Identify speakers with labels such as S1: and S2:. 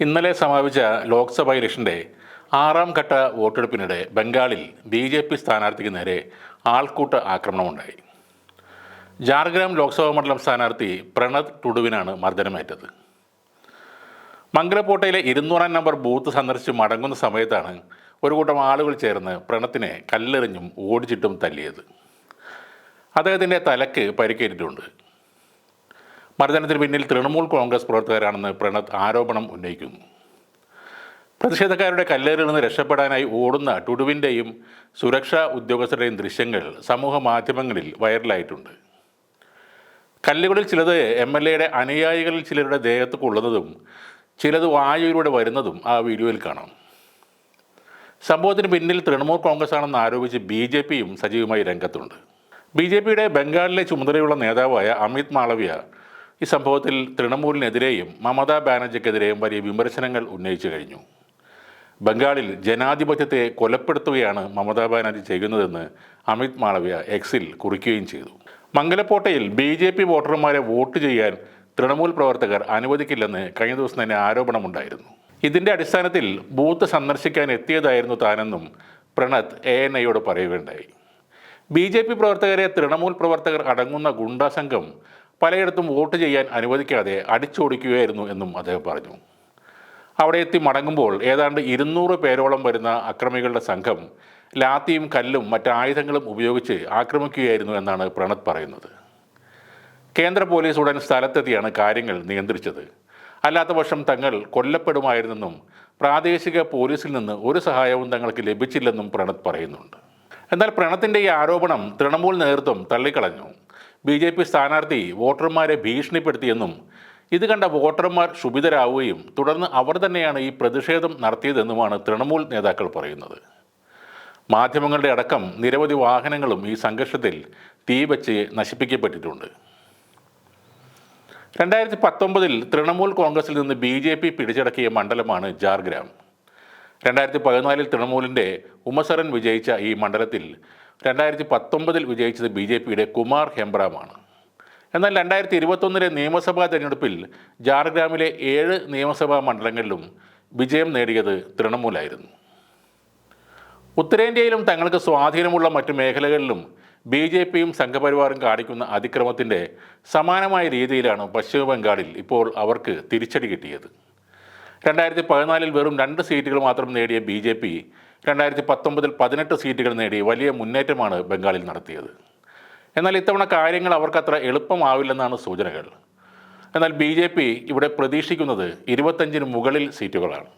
S1: ഇന്നലെ സമാപിച്ച ലോക്സഭ ഇലക്ഷന്റെ ആറാം ഘട്ട വോട്ടെടുപ്പിനിടെ ബംഗാളിൽ ബി ജെ പി സ്ഥാനാർത്ഥിക്ക് നേരെ ആൾക്കൂട്ട ആക്രമണമുണ്ടായി. ജാർഗ്രാം ലോക്സഭാ മണ്ഡലം സ്ഥാനാർത്ഥി പ്രണത് ടുഡുവിനാണ് മർദ്ദനമേറ്റത്. മംഗലപ്പോട്ടയിലെ ഇരുന്നൂറാം നമ്പർ ബൂത്ത് സന്ദർശിച്ച് മടങ്ങുന്ന സമയത്താണ് ഒരു കൂട്ടം ആളുകൾ ചേർന്ന് പ്രണത്തിനെ കല്ലെറിഞ്ഞും ഓടിച്ചിട്ടും തല്ലിയത്. അദ്ദേഹത്തിന്റെ തലക്ക് പരിക്കേറ്റിട്ടുണ്ട്. മർദ്ദനത്തിന് പിന്നിൽ തൃണമൂൽ കോൺഗ്രസ് പ്രവർത്തകരാണെന്ന് പ്രണത് ആരോപണം ഉന്നയിക്കുന്നു. പ്രതിഷേധക്കാരുടെ കല്ലേറിൽ നിന്ന് രക്ഷപ്പെടാനായി ഓടുന്ന ടുഡുവിന്റെയും സുരക്ഷാ ഉദ്യോഗസ്ഥരുടെയും ദൃശ്യങ്ങൾ സമൂഹ മാധ്യമങ്ങളിൽ വൈറലായിട്ടുണ്ട്. കല്ലുകളിൽ ചിലത് എം എൽ എയുടെ അനുയായികളിൽ ചിലരുടെ ദേഹത്ത് കൊള്ളുന്നതും ചിലത് വായുവിലൂടെ വരുന്നതും ആ വീഡിയോയിൽ കാണാം. സംഭവത്തിന് പിന്നിൽ തൃണമൂൽ കോൺഗ്രസ് ആണെന്ന് ആരോപിച്ച് ബി ജെ പിയും സജീവമായി രംഗത്തുണ്ട്. ബി ജെ പിയുടെ ബംഗാളിലെ ചുമതലയുള്ള നേതാവായ അമിത് മാളവ്യ ഈ സംഭവത്തിൽ തൃണമൂലിനെതിരെയും മമതാ ബാനർജിക്കെതിരെയും വലിയ വിമർശനങ്ങൾ ഉന്നയിച്ചു കഴിഞ്ഞു. ബംഗാളിൽ ജനാധിപത്യത്തെ കൊലപ്പെടുത്തുകയാണ് മമതാ ബാനർജി ചെയ്യുന്നതെന്ന് അമിത് മാളവ്യ എക്സിൽ കുറിക്കുകയും ചെയ്തു. മംഗലപ്പോട്ടയിൽ ബി ജെ പി വോട്ടർമാരെ വോട്ട് ചെയ്യാൻ തൃണമൂൽ പ്രവർത്തകർ അനുവദിക്കില്ലെന്ന് കഴിഞ്ഞ ദിവസം തന്നെ ആരോപണമുണ്ടായിരുന്നു. ഇതിന്റെ അടിസ്ഥാനത്തിൽ ബൂത്ത് സന്ദർശിക്കാൻ എത്തിയതായിരുന്നു താനെന്നും പ്രണത് എ എൻ ഐയോട് പറയുകയുണ്ടായി. ബി ജെ പി പ്രവർത്തകരെ തൃണമൂൽ പ്രവർത്തകർ അടങ്ങുന്ന ഗുണ്ടാ സംഘം പലയിടത്തും വോട്ട് ചെയ്യാൻ അനുവദിക്കാതെ അടിച്ചോടിക്കുകയായിരുന്നു എന്നും അദ്ദേഹം പറഞ്ഞു. അവിടെ എത്തി മടങ്ങുമ്പോൾ ഏതാണ്ട് ഇരുന്നൂറ് പേരോളം വരുന്ന അക്രമികളുടെ സംഘം ലാത്തിയും കല്ലും മറ്റ് ആയുധങ്ങളും ഉപയോഗിച്ച് ആക്രമിക്കുകയായിരുന്നു എന്നാണ് പ്രണത് പറയുന്നത്. കേന്ദ്ര പോലീസ് ഉടൻ സ്ഥലത്തെത്തിയാണ് കാര്യങ്ങൾ നിയന്ത്രിച്ചത്. അല്ലാത്ത പക്ഷം തങ്ങൾ കൊല്ലപ്പെടുമായിരുന്നെന്നും പ്രാദേശിക പോലീസിൽ നിന്ന് ഒരു സഹായവും തങ്ങൾക്ക് ലഭിച്ചില്ലെന്നും പ്രണത് പറയുന്നുണ്ട്. എന്നാൽ പ്രണത്തിന്റെ ഈ ആരോപണം തൃണമൂൽ നേതൃത്വം തള്ളിക്കളഞ്ഞു. ബി ജെ പി സ്ഥാനാർത്ഥി വോട്ടർമാരെ ഭീഷണിപ്പെടുത്തിയെന്നും ഇത് കണ്ട വോട്ടർമാർ ക്ഷുഭിതരാവുകയും തുടർന്ന് അവർ തന്നെയാണ് ഈ പ്രതിഷേധം നടത്തിയതെന്നുമാണ് തൃണമൂൽ നേതാക്കൾ പറയുന്നത്. മാധ്യമങ്ങളുടെ അടക്കം നിരവധി വാഹനങ്ങളും ഈ സംഘർഷത്തിൽ തീവച്ച് നശിപ്പിക്കപ്പെട്ടിട്ടുണ്ട്. രണ്ടായിരത്തി പത്തൊമ്പതിൽ തൃണമൂൽ കോൺഗ്രസിൽ നിന്ന് ബി ജെ പി പിടിച്ചടക്കിയ മണ്ഡലമാണ് ജാർഗ്രാം. രണ്ടായിരത്തി പതിനാലിൽ തൃണമൂലിന്റെ ഉമസറൻ വിജയിച്ച ഈ മണ്ഡലത്തിൽ രണ്ടായിരത്തി പത്തൊമ്പതിൽ വിജയിച്ചത് ബി ജെ പിയുടെ കുമാർ ഹെംബ്രാമാണ്. എന്നാൽ രണ്ടായിരത്തി ഇരുപത്തൊന്നിലെ നിയമസഭാ തെരഞ്ഞെടുപ്പിൽ ജാർഗ്രാമിലെ ഏഴ് നിയമസഭാ മണ്ഡലങ്ങളിലും വിജയം നേടിയത് തൃണമൂലായിരുന്നു. ഉത്തരേന്ത്യയിലും തങ്ങൾക്ക് സ്വാധീനമുള്ള മറ്റ് മേഖലകളിലും ബി ജെ പിയും സംഘപരിവാറും കാണിക്കുന്ന അതിക്രമത്തിന്റെ സമാനമായ രീതിയിലാണ് പശ്ചിമ ബംഗാളിൽ ഇപ്പോൾ അവർക്ക് തിരിച്ചടി കിട്ടിയത്. രണ്ടായിരത്തി പതിനാലിൽ വെറും രണ്ട് സീറ്റുകൾ മാത്രം നേടിയ ബി ജെ പി രണ്ടായിരത്തി പത്തൊമ്പതിൽ പതിനെട്ട് സീറ്റുകൾ നേടി വലിയ മുന്നേറ്റമാണ് ബംഗാളിൽ നടത്തിയത്. എന്നാൽ ഇത്തവണ കാര്യങ്ങൾ അവർക്കത്ര എളുപ്പമാവില്ലെന്നാണ് സൂചനകൾ. എന്നാൽ ബി ജെ പി ഇവിടെ പ്രതീക്ഷിക്കുന്നത് ഇരുപത്തഞ്ചിന് മുകളിൽ സീറ്റുകളാണ്.